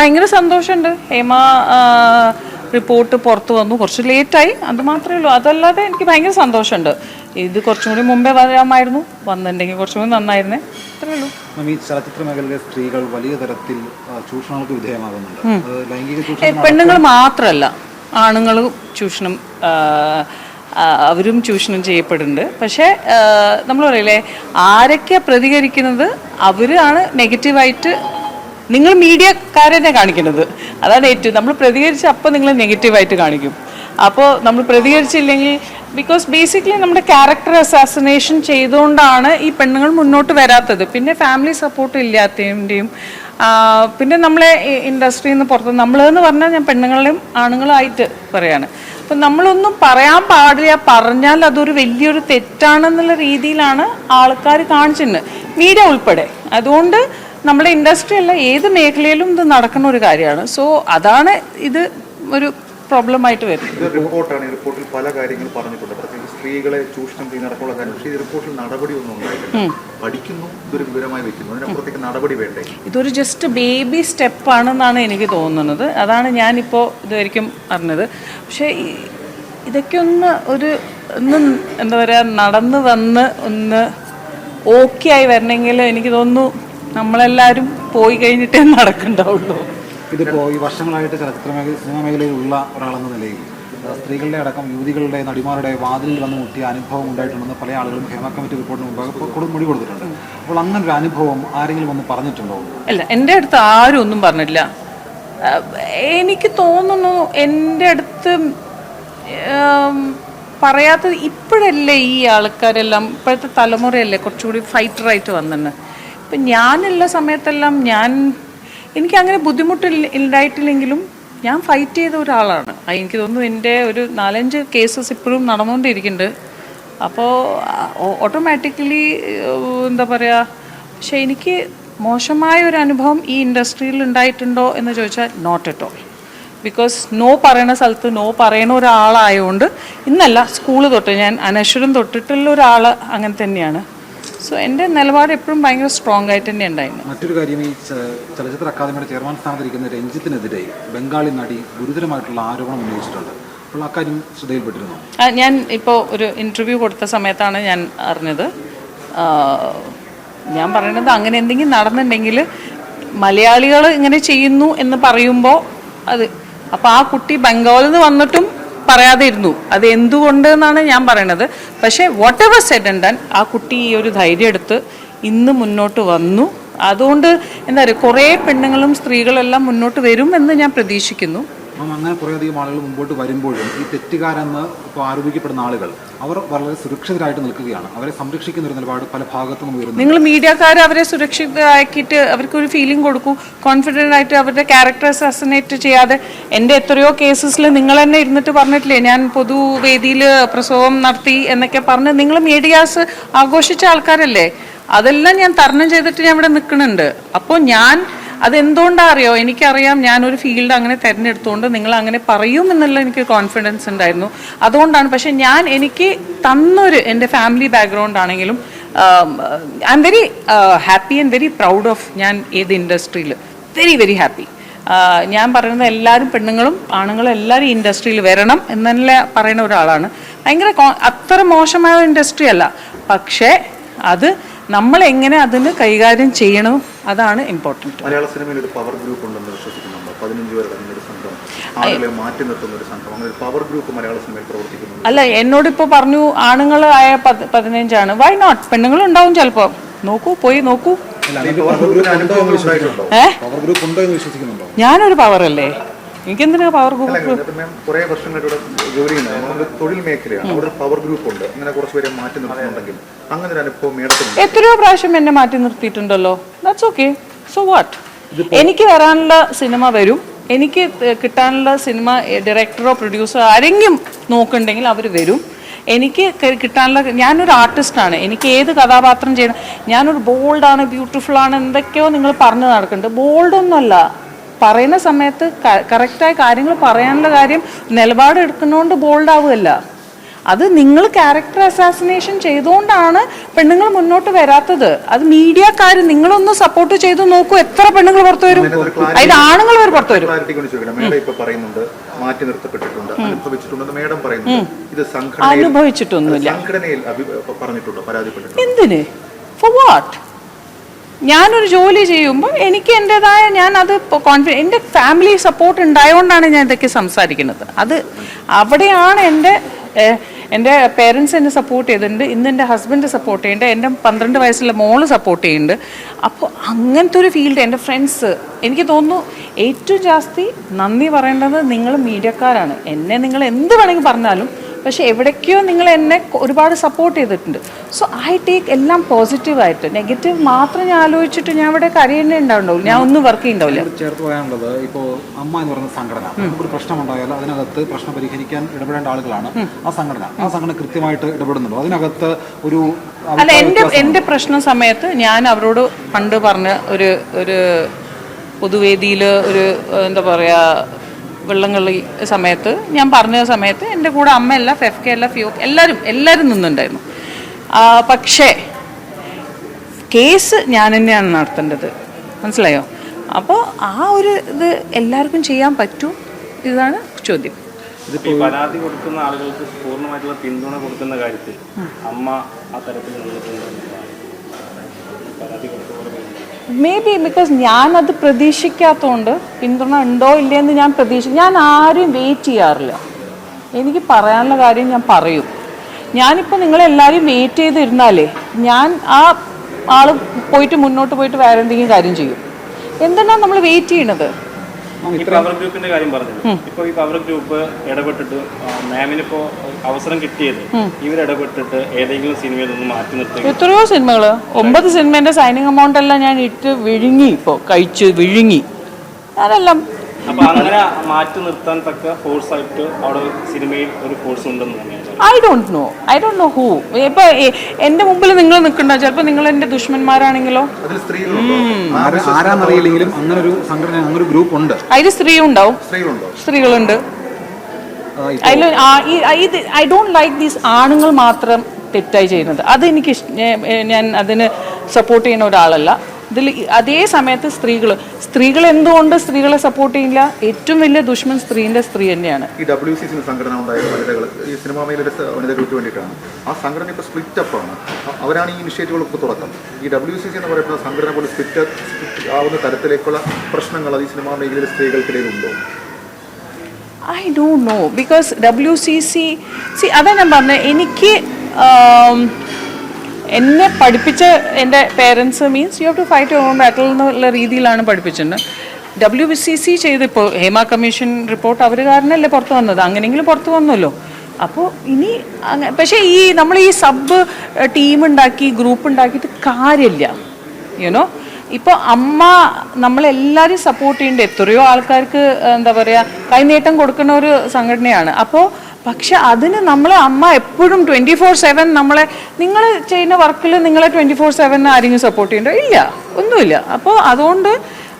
ഭയങ്കര സന്തോഷമുണ്ട്. ഹേമ റിപ്പോർട്ട് പുറത്ത് വന്നു. കുറച്ച് ലേറ്റായി അത് മാത്രമേ ഉള്ളൂ. അതല്ലാതെ എനിക്ക് ഭയങ്കര സന്തോഷമുണ്ട്. ഇത് കുറച്ചും കൂടി മുമ്പേ വരാമായിരുന്നു. വന്നിട്ടുണ്ടെങ്കിൽ കുറച്ചും കൂടി നന്നായിരുന്നേ. അത്രേ ഉള്ളൂ. ഈ ചലച്ചിത്ര മേഖലയിലെ സ്ത്രീകൾ വലിയ തരത്തിൽ ചൂഷണങ്ങൾക്ക് വിധേയമാകുന്നുണ്ട്. ലൈംഗിക പെണ്ണുങ്ങൾ മാത്രമല്ല. ആണുങ്ങളും ചൂഷണം അവരും ചൂഷണം ചെയ്യപ്പെടുന്നുണ്ട്. പക്ഷേ നമ്മൾ പറയില്ലേ ആരൊക്കെ പ്രതികരിക്കുന്നത്? അവരാണ് നെഗറ്റീവായിട്ട് നിങ്ങൾ മീഡിയക്കാരനെ കാണിക്കുന്നത്. അതാണ് ഏറ്റവും നമ്മൾ പ്രതികരിച്ച് അപ്പോൾ നിങ്ങൾ നെഗറ്റീവായിട്ട് കാണിക്കും. അപ്പോൾ നമ്മൾ പ്രതികരിച്ചില്ലെങ്കിൽ ബിക്കോസ് ബേസിക്കലി നമ്മുടെ ക്യാരക്ടർ അസാസിനേഷൻ ചെയ്തുകൊണ്ടാണ് ഈ പെണ്ണുങ്ങൾ മുന്നോട്ട് വരാത്തത്. പിന്നെ ഫാമിലി സപ്പോർട്ട് ഇല്ലാത്തതിന്റെയും പിന്നെ നമ്മളെ ഇൻഡസ്ട്രിയിൽ നിന്ന് പുറത്ത് നമ്മളെന്ന് പറഞ്ഞാൽ ഞാൻ പെണ്ണുങ്ങളെയും ആണുങ്ങളായിട്ട് പറയാണ്. അപ്പം നമ്മളൊന്നും പറയാൻ പാടില്ല പറഞ്ഞാൽ അതൊരു വലിയൊരു തെറ്റാണെന്നുള്ള രീതിയിലാണ് ആൾക്കാർ കാണിച്ചിട്ടുണ്ട് മീഡിയ ഉൾപ്പെടെ. അതുകൊണ്ട് നമ്മുടെ ഇൻഡസ്ട്രി അല്ല ഏത് മേഖലയിലും ഇത് നടക്കുന്ന ഒരു കാര്യമാണ്. സോ അതാണ് ഇത് ഒരു പ്രോബ്ലമായിട്ട് വരുന്നത്. റിപ്പോർട്ടാണ്. ഈ റിപ്പോർട്ടിൽ പല കാര്യങ്ങളും പറഞ്ഞിട്ടുണ്ട്. പ്രത്യേകിച്ച് സ്ത്രീകളെ ചൂഷണം ചെയ്ത് കാര്യം. പക്ഷേ ഈ റിപ്പോർട്ടിൽ നടപടിയൊന്നും ഉണ്ടായിട്ടില്ല. പഠിക്കുന്നു ഇതൊരു വിവരമായി വെക്കുന്നു. അതിനപ്പുറത്തേക്ക് നടപടി വേണ്ടേ? ഇതൊരു ജസ്റ്റ് ബേബി സ്റ്റെപ്പാണെന്നാണ് എനിക്ക് തോന്നുന്നത്. അതാണ് ഞാനിപ്പോൾ ഇതുവരെയും അറിഞ്ഞത്. പക്ഷേ ഇതൊക്കെ ഒന്ന് ഒരു ഒന്ന് എന്താ പറയുക നടന്ന് വന്ന് ഒന്ന് ഓക്കെ ആയി വരണമെങ്കിൽ എനിക്ക് തോന്നുന്നു നമ്മളെല്ലാവരും പോയി കഴിഞ്ഞിട്ടേ നടക്കണ്ടാവുള്ളൂ. ഇതിപ്പോൾ ഈ വർഷങ്ങളായിട്ട് ചലച്ചിത്ര മേഖല സിനിമാ മേഖലയിലുള്ള ഒരാളെന്ന നിലയിൽ സ്ത്രീകളുടെ അടക്കം യുവതികളുടെ നടിമാരുടെ വാതിലിൽ വന്ന് മുട്ടിയ അനുഭവം ഉണ്ടായിട്ടുണ്ടെന്ന് പല ആളുകളും ഹേമ കമ്മിറ്റി റിപ്പോർട്ടിന് മുമ്പ് ഇപ്പോൾ കൊടു- മൊഴി കൊടുത്തിട്ടുണ്ട്. അപ്പോൾ അങ്ങനെ ഒരു അനുഭവം ആരെങ്കിലും വന്ന് പറഞ്ഞിട്ടുണ്ടോ? അല്ല എന്റെ അടുത്ത് ആരും ഒന്നും പറഞ്ഞിട്ടില്ല. എനിക്ക് തോന്നുന്നു എന്റെ അടുത്ത് പറയാത്തത് ഇപ്പോഴല്ലേ ഈ ആൾക്കാരെല്ലാം ഇപ്പോഴത്തെ തലമുറയല്ലേ കുറച്ചുകൂടി ഫൈറ്ററായിട്ട് വന്നിട്ട് ഇപ്പം ഞാനുള്ള സമയത്തെല്ലാം ഞാൻ എനിക്ക് അങ്ങനെ ബുദ്ധിമുട്ടില്ല ഉണ്ടായിട്ടില്ലെങ്കിലും ഞാൻ ഫൈറ്റ് ചെയ്ത ഒരാളാണ്. എനിക്ക് തോന്നുന്നു എന്റെ ഒരു നാലഞ്ച് കേസസ് ഇപ്പോഴും നടന്നുകൊണ്ടിരിക്കുന്നുണ്ട് അപ്പോൾ ഓട്ടോമാറ്റിക്കലി എന്താ പറയുക പക്ഷെ എനിക്ക് മോശമായ ഒരു അനുഭവം ഈ ഇൻഡസ്ട്രിയിൽ ഉണ്ടായിട്ടുണ്ടോ എന്ന് ചോദിച്ചാൽ not at all because no പറയണ സ്ഥലത്ത് നോ പറയണ ഒരാളായതുകൊണ്ട് ഇന്നല്ല സ്കൂൾ തൊട്ട് ഞാൻ അനശ്വരം തൊട്ടിട്ടുള്ള ഒരാൾ അങ്ങനെ തന്നെയാണ്. സോ എന്റെ നിലപാട് എപ്പോഴും ഭയങ്കര സ്ട്രോങ് ആയിട്ട് തന്നെ ഉണ്ടായിരുന്നു. മറ്റൊരു കാര്യം ഈ ചലച്ചിത്ര അക്കാദമിയുടെ ചെയർമാൻ സ്ഥാനത്തിരിക്കുന്ന രഞ്ജിത്തിനെതിരെ ബംഗാളി നടി ഗുരുതരമായിട്ടുള്ള ആരോപണം ഉന്നയിച്ചിട്ടുണ്ട്. അപ്പോൾ അക്കാര്യം ശ്രദ്ധയിൽപ്പെട്ടിരുന്നു? ഞാൻ ഇപ്പോൾ ഒരു ഇന്റർവ്യൂ കൊടുത്ത സമയത്താണ് ഞാൻ അറിഞ്ഞത്. ഞാൻ പറയുന്നത് അങ്ങനെ എന്തെങ്കിലും നടന്നിട്ടുണ്ടെങ്കിൽ മലയാളികൾ ഇങ്ങനെ ചെയ്യുന്നു എന്ന് പറയുമ്പോൾ അത് അപ്പോൾ ആ കുട്ടി ബംഗാളിൽ നിന്ന് വന്നിട്ടും പറയാതെ ഇരുന്നു അത് എന്തുകൊണ്ട് എന്നാണ് ഞാൻ പറയണത്. പക്ഷേ whatever said and done ആ കുട്ടി ഈ ഒരു ധൈര്യം എടുത്ത് ഇന്ന് മുന്നോട്ട് വന്നു. അതുകൊണ്ട് എന്താ പറയുക കുറേ പെണ്ണുങ്ങളും സ്ത്രീകളെല്ലാം മുന്നോട്ട് വരും എന്ന് ഞാൻ പ്രതീക്ഷിക്കുന്നു. അപ്പം അങ്ങനെ കുറേയധികം ആളുകൾ മുമ്പോട്ട് വരുമ്പോഴും ഈ തെറ്റുകാരെന്ന് ഇപ്പോൾ ആരോപിക്കപ്പെടുന്ന ആളുകൾ അവർ വളരെ സുരക്ഷിതരായിട്ട് നിൽക്കുകയാണ്. അവരെ സംരക്ഷിക്കുന്ന ഒരു നിലപാട് പല ഭാഗത്തു നിന്ന് നിങ്ങൾ മീഡിയക്കാർ അവരെ സുരക്ഷിതരാക്കിയിട്ട് അവർക്ക് ഒരു ഫീലിംഗ് കൊടുക്കും. കോൺഫിഡന്റ് ആയിട്ട് അവരുടെ ക്യാരക്ടർ അസസിനേറ്റ് ചെയ്യാതെ. എന്റെ എത്രയോ കേസസിൽ നിങ്ങൾ തന്നെ ഇരുന്നിട്ട് പറഞ്ഞിട്ടില്ലേ ഞാൻ പൊതുവേദിയിൽ പ്രസവം നടത്തി എന്നൊക്കെ പറഞ്ഞ് നിങ്ങൾ മീഡിയാസ് ആഘോഷിച്ച ആൾക്കാരല്ലേ? അതെല്ലാം ഞാൻ തരണം ചെയ്തിട്ട് ഞാൻ ഇവിടെ നിൽക്കുന്നുണ്ട്. അപ്പോൾ ഞാൻ അതെന്തുകൊണ്ടാ അറിയോ എനിക്കറിയാം ഞാനൊരു ഫീൽഡ് അങ്ങനെ തിരഞ്ഞെടുത്തുകൊണ്ട് നിങ്ങൾ അങ്ങനെ പറയും എന്നുള്ള എനിക്ക് കോൺഫിഡൻസ് ഉണ്ടായിരുന്നു. അതുകൊണ്ടാണ്. പക്ഷെ ഞാൻ എനിക്ക് തന്നൊരു എന്റെ ഫാമിലി ബാക്ക്ഗ്രൗണ്ട് ആണെങ്കിലും I'm very happy and very proud of ഞാൻ ഏത് ഇൻഡസ്ട്രിയിൽ വെരി വെരി ഹാപ്പി ഞാൻ പറയുന്നത് എല്ലാവരും പെണ്ണുങ്ങളും ആണുങ്ങളും എല്ലാവരും ഈ ഇൻഡസ്ട്രിയിൽ വരണം എന്നല്ല പറയുന്ന ഒരാളാണ്. ഭയങ്കര അത്ര മോശമായ ഇൻഡസ്ട്രി അല്ല. പക്ഷേ അത് നമ്മൾ എങ്ങനെ അതിന് കൈകാര്യം ചെയ്യണം അതാണ് ഇമ്പോർട്ടന്റ് മലയാള സിനിമയിൽ ഒരു പവർ ഗ്രൂപ്പ് ഉണ്ടെന്ന് വിശ്വസിക്കുന്നുണ്ട് പതിനഞ്ച് പേരടങ്ങുന്ന ഒരു സംഘം. ആളുകളെ മാറ്റി നിർത്തുന്ന ഒരു സംഘം. അങ്ങനെ ഒരു പവർ ഗ്രൂപ്പ് മലയാള സിനിമയിൽ പ്രവർത്തിക്കുന്നു അല്ല എന്നോടിപ്പോൾ പറഞ്ഞു ആണുങ്ങൾ ആയ പത് പതിനഞ്ചാണ്. വൈ നോട്ട് പെണ്ണുങ്ങളുണ്ടാവും ചിലപ്പോൾ നോക്കൂ പോയി നോക്കൂ. ഈ പവർ ഗ്രൂപ്പിന് അനുഭവങ്ങൾ ഉണ്ടായിട്ടുണ്ടോ? ഏ? പവർ ഗ്രൂപ്പ് എനിക്കെന്തിനാ പവർ ഗ്രൂപ്പ് കുറെ ഇവിടെ ജോലി ചെയ്യുന്നത് തൊഴിൽ മേഖലയാണ്. അവിടെ പവർ ഗ്രൂപ്പ് ഉണ്ട്. അങ്ങനെ കുറച്ച് പേരെ മാറ്റി നിർത്തുന്നുണ്ടെങ്കിൽ അങ്ങനെ ഒരു അനുഭവം മേഡത്തിന് എത്രയോ പ്രാവശ്യം എന്നെ മാറ്റി നിർത്തിയിട്ടുണ്ടല്ലോ. ദാറ്റ്സ് ഓക്കെ സോ വാട്ട് എനിക്ക് വരാനുള്ള സിനിമ വരും. എനിക്ക് കിട്ടാനുള്ള സിനിമ ഡയറക്ടറോ പ്രൊഡ്യൂസറോ ആരെങ്കിലും നോക്കുന്നുണ്ടെങ്കിൽ അവർ വരും. എനിക്ക് കിട്ടാനുള്ള ഞാനൊരു ആർട്ടിസ്റ്റാണ് എനിക്ക് ഏത് കഥാപാത്രം ചെയ്യണം? ഞാനൊരു ബോൾഡാണ് ബ്യൂട്ടിഫുൾ ആണ് എന്തൊക്കെയോ നിങ്ങൾ പറഞ്ഞു നടക്കുന്നുണ്ട്. ബോൾഡൊന്നുമല്ല പറയുന്ന സമയത്ത് കറക്റ്റായ കാര്യങ്ങൾ പറയാനുള്ള കാര്യം നിലപാട് എടുക്കുന്നതുകൊണ്ട് ബോൾഡ് ആവുകയല്ല. അത് നിങ്ങൾ ക്യാരക്ടർ അസാസിനേഷൻ ചെയ്തുകൊണ്ടാണ് പെണ്ണുങ്ങൾ മുന്നോട്ട് വരാത്തത്. അത് മീഡിയക്കാർ നിങ്ങളൊന്ന് സപ്പോർട്ട് ചെയ്ത് നോക്കൂ എത്ര പെണ്ണുങ്ങൾ പുറത്തു വരും. അതിന് ആണുങ്ങൾ വരെ പുറത്തു വരും. മാറ്റി നിർത്തപ്പെട്ടിട്ടുണ്ട് അനുഭവിച്ചിട്ടുണ്ടെന്ന് മേഡം പറയുന്നു ഇത് അനുഭവിച്ചിട്ടൊന്നുമില്ല. സംഘടനയിൽ അഭി- പറഞ്ഞിട്ടുണ്ടോ? പരാതിപ്പെട്ടിട്ടുണ്ടോ? എന്തിന്? ഫോർ വാട്ട് ഞാനൊരു ജോലി ചെയ്യുമ്പോൾ എനിക്ക് എന്റെതായ ഞാൻ അത് കോൺഫിഡൻ എന്റെ ഫാമിലി സപ്പോർട്ട് ഉണ്ടായതുകൊണ്ടാണ് ഞാൻ ഇതൊക്കെ സംസാരിക്കുന്നത്. അത് അവിടെയാണ് എന്റെ എന്റെ പേരൻസ് എന്നെ സപ്പോർട്ട് ചെയ്തിട്ടുണ്ട് ഇന്ന് എന്റെ ഹസ്ബൻഡ് സപ്പോർട്ട് ചെയ്യുന്നുണ്ട് എന്റെ പന്ത്രണ്ട് വയസ്സുള്ള മോൾ സപ്പോർട്ട് ചെയ്യുന്നുണ്ട്. അപ്പോൾ അങ്ങനത്തെ ഒരു ഫീൽഡ് എന്റെ ഫ്രണ്ട്സ് എനിക്ക് തോന്നുന്നു ഏറ്റവും ജാസ്തി നന്ദി പറയേണ്ടത് നിങ്ങൾ മീഡിയക്കാരാണ്. എന്നെ നിങ്ങൾ എന്ത് വേണമെങ്കിൽ പറഞ്ഞാലും പക്ഷെ എവിടേക്കോ നിങ്ങൾ എന്നെ ഒരുപാട് സപ്പോർട്ട് ചെയ്തിട്ടുണ്ട്. സോ ഐ ടേക്ക് എല്ലാം പോസിറ്റീവായിട്ട് നെഗറ്റീവ് മാത്രം ഞാൻ ആലോചിച്ചിട്ട് ഞാൻ ഇവിടെ കരയേണ്ടേ ഉണ്ടാവുള്ളൂ ഞാൻ ഒന്നും വർക്ക് ചെയ്യണ്ടാവില്ല ചേർത്ത് പറയാനുള്ളത് ഇപ്പോൾ അമ്മ എന്ന് പറയുന്ന സംഘടന ഒരു പ്രശ്നം പ്രശ്നമുണ്ടായാൽ അതിനകത്ത് പ്രശ്നം പരിഹരിക്കാൻ ഇടപെടേണ്ട ആളുകളാണ് ആ സംഘടന. ആ സംഘടന കൃത്യമായിട്ട് ഇടപെടുന്നുണ്ടോ. അതിനകത്ത് ഒരു അല്ല എന്റെ എന്റെ പ്രശ്ന സമയത്ത് ഞാൻ അവരോട് പണ്ട് പറഞ്ഞ ഒരു ഒരു പൊതുവേദിയിൽ ഒരു എന്താ പറയുക വെള്ളംകളി സമയത്ത് ഞാൻ പറഞ്ഞ സമയത്ത് എന്റെ കൂടെ അമ്മയല്ല ഫെഫ് കെ അല്ല ഫിയോ എല്ലാവരും എല്ലാവരും നിന്നുണ്ടായിരുന്നു പക്ഷേ കേസ് ഞാൻ തന്നെയാണ് നടത്തേണ്ടത്. മനസ്സിലായോ? അപ്പോൾ ആ ഒരു ഇത് എല്ലാവർക്കും ചെയ്യാൻ പറ്റൂ ഇതാണ് ചോദ്യം. ഈ പരാതി കൊടുക്കുന്ന ആളുകൾക്ക് പൂർണമായിട്ടുള്ള പിന്തുണ കൊടുക്കുന്ന കാര്യത്തിൽ അമ്മ ആ തരത്തിൽ നിന്നിട്ടുണ്ട് മേ ബി ബിക്കോസ് ഞാനത് പ്രതീക്ഷിക്കാത്തതുകൊണ്ട് പിന്തുണ ഉണ്ടോ ഇല്ലയെന്ന് ഞാൻ പ്രതീക്ഷ ഞാൻ ആരും വെയിറ്റ് ചെയ്യാറില്ല. എനിക്ക് പറയാനുള്ള കാര്യം ഞാൻ പറയും. ഞാനിപ്പോൾ നിങ്ങളെല്ലാവരും വെയിറ്റ് ചെയ്തിരുന്നാലേ ഞാൻ ആ ആൾ പോയിട്ട് മുന്നോട്ട് പോയിട്ട് വേറെ എന്തെങ്കിലും കാര്യം ചെയ്യും. എന്തിനാണ് നമ്മൾ വെയിറ്റ് ചെയ്യണത്? ഈ പവർ ഗ്രൂപ്പിന്റെ കാര്യം പറഞ്ഞു ഇപ്പൊ ഈ പവർ ഗ്രൂപ്പ് ഇടപെട്ടിട്ട് മാമിനിപ്പോ അവസരം കിട്ടിയത് ഇവർ ഇടപെട്ടിട്ട് ഏതെങ്കിലും സിനിമയിൽ നിന്ന് മാറ്റി നിർത്തി എത്രയോ സിനിമകൾ ഒമ്പത് സിനിമേന്റെ സൈനിങ് എമൗണ്ട് എല്ലാം ഞാൻ ഇട്ട് വിഴുങ്ങി ഇപ്പോ. കഴിച്ച് വിഴുങ്ങി. ഞാനെല്ലാം അപ്പൊ അങ്ങനെ മാറ്റി നിർത്താൻ തക്ക ഫോഴ്സ് ആയിട്ട് അവിടെ സിനിമയിൽ ഒരു ഫോഴ്സ് ഉണ്ടെന്ന് തന്നെയാണ് I don't know I don't know who ഇപ്പൊ എന്റെ മുമ്പിൽ നിങ്ങൾ നിൽക്കണ്ട. ചിലപ്പോ നിങ്ങൾ എന്റെ ദുഷ്മന്മാരാണെങ്കിലോ? ആരാന്നറിയില്ലെങ്കിലും അങ്ങനെ ഒരു സംഘടന അങ്ങനെ ഒരു ഗ്രൂപ്പ് ഉണ്ട് അതിൽ സ്ത്രീ ഉണ്ടാവും. സ്ത്രീകളുണ്ടോ? അതിൽ ഐ ഡോണ്ട് ലൈക്ക് ദീസ് ആണുങ്ങൾ മാത്രം തെറ്റായി ചെയ്യുന്നത്. അത് എനിക്ക് ഞാൻ അതിന് സപ്പോർട്ട് ചെയ്യുന്ന ഒരാളല്ല. ഇതിൽ അതേ സമയത്ത് സ്ത്രീകൾ സ്ത്രീകൾ എന്തുകൊണ്ട് സ്ത്രീകളെ സപ്പോർട്ട് ചെയ്യില്ല? ഏറ്റവും വലിയ ദുഷ്മൻ സ്ത്രീന്റെ സ്ത്രീ തന്നെയാണ്. ഈ ഡബ്ല്യു സി സംഘടന ഉണ്ടായ വനിതകൾ ഈ സിനിമാ മേഖലയിലെ വനിതകൾക്ക് വേണ്ടിയിട്ടാണ്. ആ സംഘടന ഇപ്പോൾ സ്പ്ലിറ്റ് അപ്പ് ആണ് അവരാണ് ഈ ഇനിഷ്യേറ്റീവുകൾക്ക് തുടക്കം. ഈ ഡബ്ല്യു സി സി എന്ന് പറയുന്ന സംഘടന പോലെ സ്പ്ലിറ്റ് ആവുന്ന തരത്തിലേക്കുള്ള പ്രശ്നങ്ങൾ അത് ഈ സിനിമാ മേഖലയിലെ സ്ത്രീകൾക്കിടയിൽ ഉണ്ടോ I don't know because W C C C അതാ ഞാൻ പറഞ്ഞത് എനിക്ക് എന്നെ പഠിപ്പിച്ച എന്റെ parents means you have to fight your own battle എന്നുള്ള രീതിയിലാണ് പഠിപ്പിച്ചിട്ടുണ്ട് ഡബ്ല്യു ബി സി സി ചെയ്ത് ഇപ്പോൾ ഹേമ കമ്മീഷൻ റിപ്പോർട്ട് അവർ കാരണമല്ലേ പുറത്ത് വന്നത്? അങ്ങനെയെങ്കിലും പുറത്ത് വന്നല്ലോ. അപ്പോൾ ഇനി പക്ഷേ ഈ നമ്മൾ ഈ സബ് ടീം ഉണ്ടാക്കി ഗ്രൂപ്പ് ഉണ്ടാക്കിയിട്ട് കാര്യമില്ല. യുനോ ഇപ്പോൾ അമ്മ നമ്മളെല്ലാവരും സപ്പോർട്ട് ചെയ്യേണ്ടത് എത്രയോ ആൾക്കാർക്ക് എന്താ പറയുക കൈനീട്ടം കൊടുക്കുന്ന ഒരു സംഘടനയാണ്. അപ്പോൾ പക്ഷെ അതിന് നമ്മൾ അമ്മ എപ്പോഴും ട്വന്റി ഫോർ സെവൻ നമ്മളെ നിങ്ങൾ ചെയ്യുന്ന വർക്കിൽ നിങ്ങളെ ട്വന്റി ഫോർ സെവൻ ആരെങ്കിലും സപ്പോർട്ട് ചെയ്യണ്ടോ? ഇല്ല ഒന്നുമില്ല. അപ്പോൾ അതുകൊണ്ട്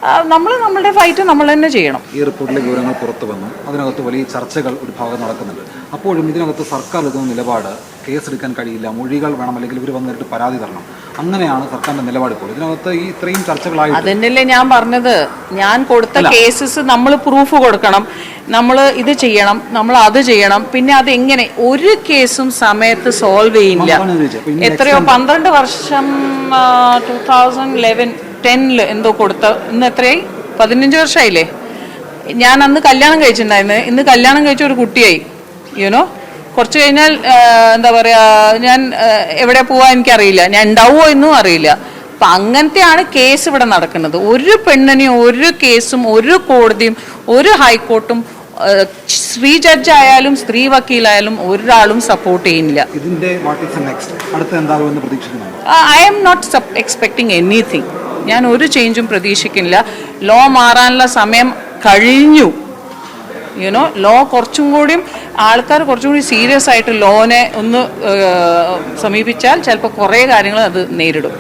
നമ്മൾ നമ്മളുടെ ഫൈറ്റ് നമ്മൾ തന്നെ ചെയ്യണം. ഈ റിപ്പോർട്ടിലെ വിവരങ്ങൾ പുറത്തു വന്നു. അതിനകത്ത് വലിയ ചർച്ചകൾ ഒരു ഭാഗം നടക്കുന്നുണ്ട്. അപ്പോഴും ഇതിനകത്ത് സർക്കാർ എടുക്കുന്ന നിലപാട് കേസ് എടുക്കാൻ കഴിയില്ല. മൊഴികൾ വേണം അല്ലെങ്കിൽ ഇവർ വന്നിട്ട് പരാതി തരണം. അങ്ങനെയാണ് സർക്കാരിന്റെ നിലപാട് ഇപ്പോൾ. ഇതിനകത്ത് ഈ ഇത്രയും ചർച്ചകളായി അതന്നെയല്ലേ ഞാൻ പറഞ്ഞത്. ഞാൻ കൊടുത്ത കേസസ് നമ്മൾ പ്രൂഫ് കൊടുക്കണം. നമ്മൾ ഇത് ചെയ്യണം. നമ്മൾ അത് ചെയ്യണം. പിന്നെ അത് എങ്ങനെ ഒരു കേസും സമയത്ത് സോൾവ് ചെയ്യില്ല. എത്രയോ പന്ത്രണ്ട് വർഷം ടൂ തൗസൻഡ് ലെവൻ ടെന്നിൽ എന്തോ കൊടുത്ത ഇന്ന് എത്രയായി? പതിനഞ്ച് വർഷമായില്ലേ? ഞാൻ അന്ന് കല്യാണം കഴിച്ചിട്ടുണ്ടായിരുന്നു. ഇന്ന് കല്യാണം കഴിച്ച ഒരു കുട്ടിയായി. യുനോ കുറച്ച് കഴിഞ്ഞാൽ എന്താ പറയാ ഞാൻ എവിടെ പോവാ എനിക്കറിയില്ല. ഞാൻ ഉണ്ടാവുമോ എന്നും അറിയില്ല. അപ്പൊ അങ്ങനത്തെയാണ് കേസ് ഇവിടെ നടക്കുന്നത്. ഒരു പെണ്ണിനെയും ഒരു കേസും ഒരു കോടതിയും ഒരു ഹൈക്കോർട്ടും സ്ത്രീ ജഡ്ജ് ആയാലും സ്ത്രീ വക്കീലായാലും ഒരാളും സപ്പോർട്ട് ചെയ്യുന്നില്ല. I'm not expecting anything ഞാൻ ഒരു ചേഞ്ചും പ്രതീക്ഷിക്കുന്നില്ല. ലോ മാറാനുള്ള സമയം കഴിഞ്ഞു. യുനോ ലോ കുറച്ചും കൂടിയും ആൾക്കാർ കുറച്ചും കൂടി സീരിയസ് ആയിട്ട് ലോനെ ഒന്ന് സമീപിച്ചാൽ ചിലപ്പോൾ കുറേ കാര്യങ്ങൾ അത് നേരിടും.